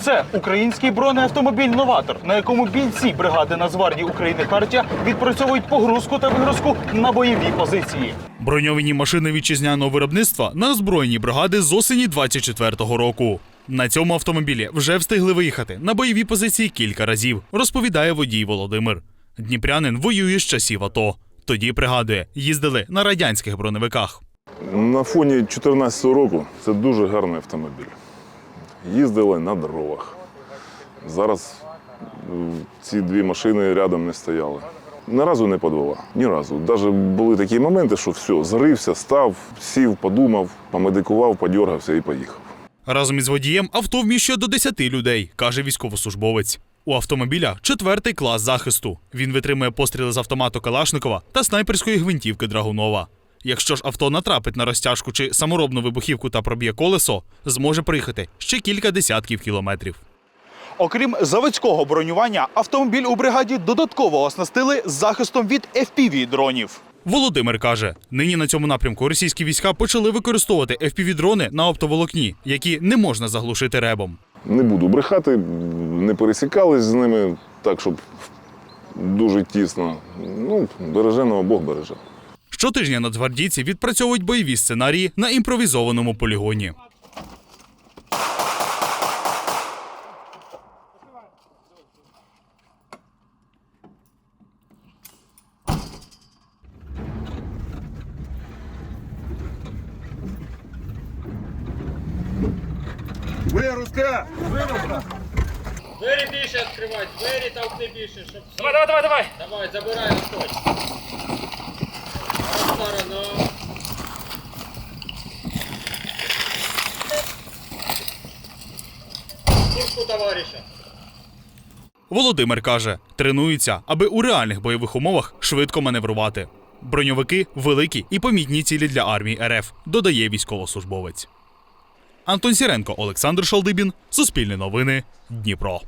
Це український бронеавтомобіль Новатор, на якому бійці бригади Нацгвардії України Хартія відпрацьовують погрузку та вигрузку на бойові позиції. Броньовані машини вітчизняного виробництва на озброєні бригади з осені 24-го року. На цьому автомобілі вже встигли виїхати на бойові позиції кілька разів, розповідає водій Володимир. Дніпрянин воює з часів АТО. Тоді пригадує, їздили на радянських броневиках. На фоні 2014 року це дуже гарний автомобіль. Їздили на дорогах. Зараз е, ці дві машини рядом не стояли. Ні разу не подвела, ні разу. Навіть були такі моменти, що все, зрився, став, сів, подумав, помедикував, подергався і поїхав. Разом із водієм авто вміщує до 10 людей, каже військовослужбовець. У автомобіля четвертий клас захисту. Він витримує постріли з автомату Калашникова та снайперської гвинтівки Драгунова. Якщо ж авто натрапить на розтяжку чи саморобну вибухівку та проб'є колесо, зможе приїхати ще кілька десятків кілометрів. Окрім заводського бронювання, автомобіль у бригаді додатково оснастили захистом від fpv дронів. Володимир каже, нині на цьому напрямку російські війська почали використовувати FPV-дрони на оптоволокні, які не можна заглушити ребом. Не буду брехати, не пересікались з ними так, щоб дуже тісно. Ну, береженого Бог береже. Щотижня нацгвардійці відпрацьовують бойові сценарії на імпровізованому полігоні. Двері більше відкривай, двері толкни більше, щоб. Давай, давай, давай, давай! Давай, забирай Антон. Куртку товариша. Володимир каже, тренується, аби у реальних бойових умовах швидко маневрувати. Броньовики великі і помітні цілі для армії РФ, додає військовослужбовець. Антон Сіренко, Олександр Шалдибін, Суспільне новини, Дніпро.